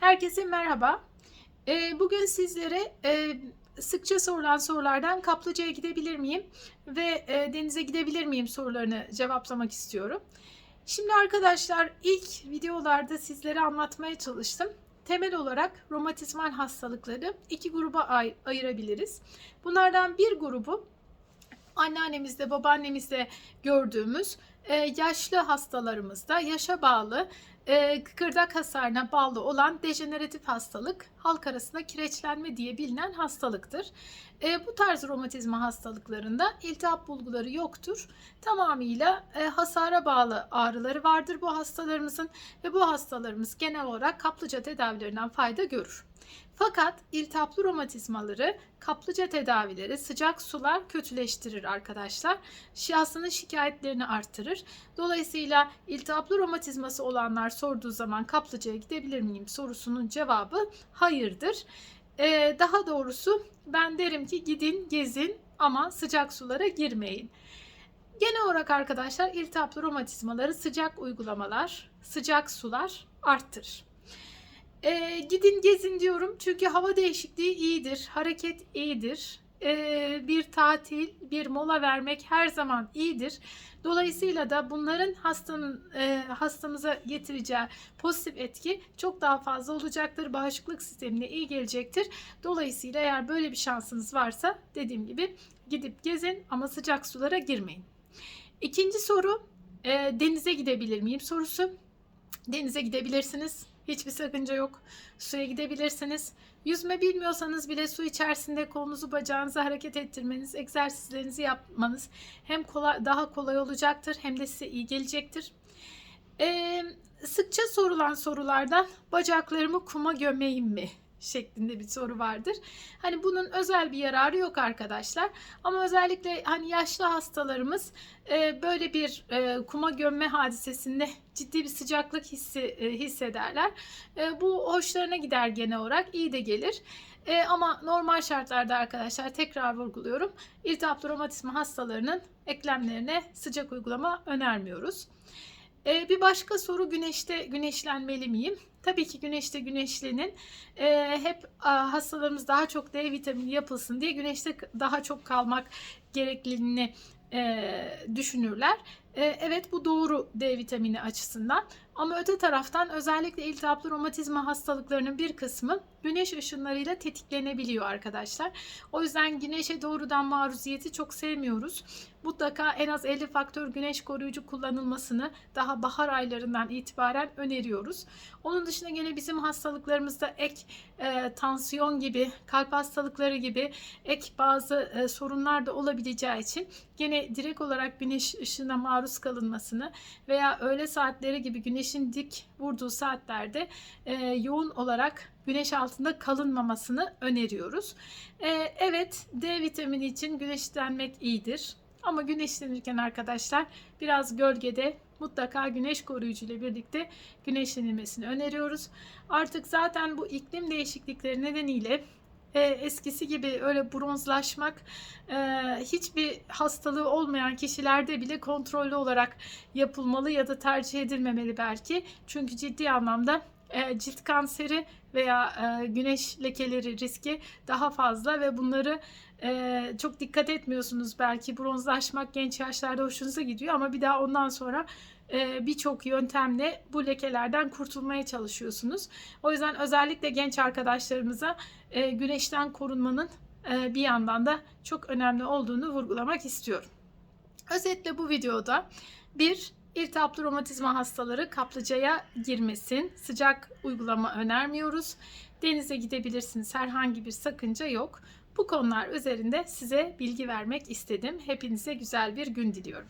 Herkese merhaba. Ee, bugün sizlere e, sıkça sorulan sorulardan kaplıcaya gidebilir miyim ve e, denize gidebilir miyim sorularını cevaplamak istiyorum. Şimdi arkadaşlar ilk videolarda sizlere anlatmaya çalıştım. Temel olarak romatizmal hastalıkları iki gruba ay- ayırabiliriz. Bunlardan bir grubu anneannemizde, babaannemizde gördüğümüz e, yaşlı hastalarımızda yaşa bağlı e, kıkırdak hasarına bağlı olan dejeneratif hastalık halk arasında kireçlenme diye bilinen hastalıktır. E, bu tarz romatizma hastalıklarında iltihap bulguları yoktur. Tamamıyla e, hasara bağlı ağrıları vardır bu hastalarımızın ve bu hastalarımız genel olarak kaplıca tedavilerinden fayda görür. Fakat iltihaplı romatizmaları kaplıca tedavileri sıcak sular kötüleştirir arkadaşlar. Şahsının şikayetlerini artırır. Dolayısıyla iltihaplı romatizması olanlar sorduğu zaman kaplıcaya gidebilir miyim sorusunun cevabı hayırdır. Ee, daha doğrusu ben derim ki gidin gezin ama sıcak sulara girmeyin. Genel olarak arkadaşlar iltihaplı romatizmaları sıcak uygulamalar, sıcak sular arttırır. Ee, gidin gezin diyorum çünkü hava değişikliği iyidir, hareket iyidir. Ee, bir tatil, bir mola vermek her zaman iyidir. Dolayısıyla da bunların hastanın e, hastamıza getireceği pozitif etki çok daha fazla olacaktır. Bağışıklık sistemine iyi gelecektir. Dolayısıyla eğer böyle bir şansınız varsa dediğim gibi gidip gezin ama sıcak sulara girmeyin. İkinci soru e, denize gidebilir miyim sorusu. Denize gidebilirsiniz. Hiçbir sakınca yok. Suya gidebilirsiniz. Yüzme bilmiyorsanız bile su içerisinde kolunuzu bacağınızı hareket ettirmeniz, egzersizlerinizi yapmanız hem kolay, daha kolay olacaktır hem de size iyi gelecektir. Ee, sıkça sorulan sorulardan bacaklarımı kuma gömeyim mi? Şeklinde bir soru vardır. Hani bunun özel bir yararı yok arkadaşlar. Ama özellikle hani yaşlı hastalarımız e, böyle bir e, kuma gömme hadisesinde ciddi bir sıcaklık hissi e, hissederler. E, bu hoşlarına gider genel olarak iyi de gelir. E, ama normal şartlarda arkadaşlar tekrar vurguluyorum. İltihaplı romatizma hastalarının eklemlerine sıcak uygulama önermiyoruz. E, bir başka soru güneşte güneşlenmeli miyim? Tabii ki güneşte güneşlenin. E, hep a, hastalarımız daha çok D vitamini yapılsın diye güneşte daha çok kalmak gerekliliğini e, düşünürler. E, evet bu doğru D vitamini açısından. Ama öte taraftan özellikle iltihaplı romatizma hastalıklarının bir kısmı güneş ışınlarıyla tetiklenebiliyor arkadaşlar. O yüzden güneşe doğrudan maruziyeti çok sevmiyoruz. Mutlaka en az 50 faktör güneş koruyucu kullanılmasını daha bahar aylarından itibaren öneriyoruz. Onun dışında gene bizim hastalıklarımızda ek e, tansiyon gibi, kalp hastalıkları gibi ek bazı e, sorunlar da olabileceği için gene direkt olarak güneş ışığına maruz kalınmasını veya öğle saatleri gibi güneşin dik vurduğu saatlerde e, yoğun olarak güneş altında kalınmamasını öneriyoruz. E, evet D vitamini için güneşlenmek iyidir. Ama güneşlenirken arkadaşlar biraz gölgede mutlaka güneş koruyucu ile birlikte güneşlenilmesini öneriyoruz. Artık zaten bu iklim değişiklikleri nedeniyle e, eskisi gibi öyle bronzlaşmak e, hiçbir hastalığı olmayan kişilerde bile kontrollü olarak yapılmalı ya da tercih edilmemeli belki. Çünkü ciddi anlamda e, cilt kanseri veya e, güneş lekeleri riski daha fazla ve bunları e, çok dikkat etmiyorsunuz belki bronzlaşmak genç yaşlarda hoşunuza gidiyor ama bir daha ondan sonra e, birçok yöntemle bu lekelerden kurtulmaya çalışıyorsunuz. O yüzden özellikle genç arkadaşlarımıza e, güneşten korunmanın e, bir yandan da çok önemli olduğunu vurgulamak istiyorum. Özetle bu videoda bir İltihaplı romatizma hastaları kaplıcaya girmesin. Sıcak uygulama önermiyoruz. Denize gidebilirsiniz. Herhangi bir sakınca yok. Bu konular üzerinde size bilgi vermek istedim. Hepinize güzel bir gün diliyorum.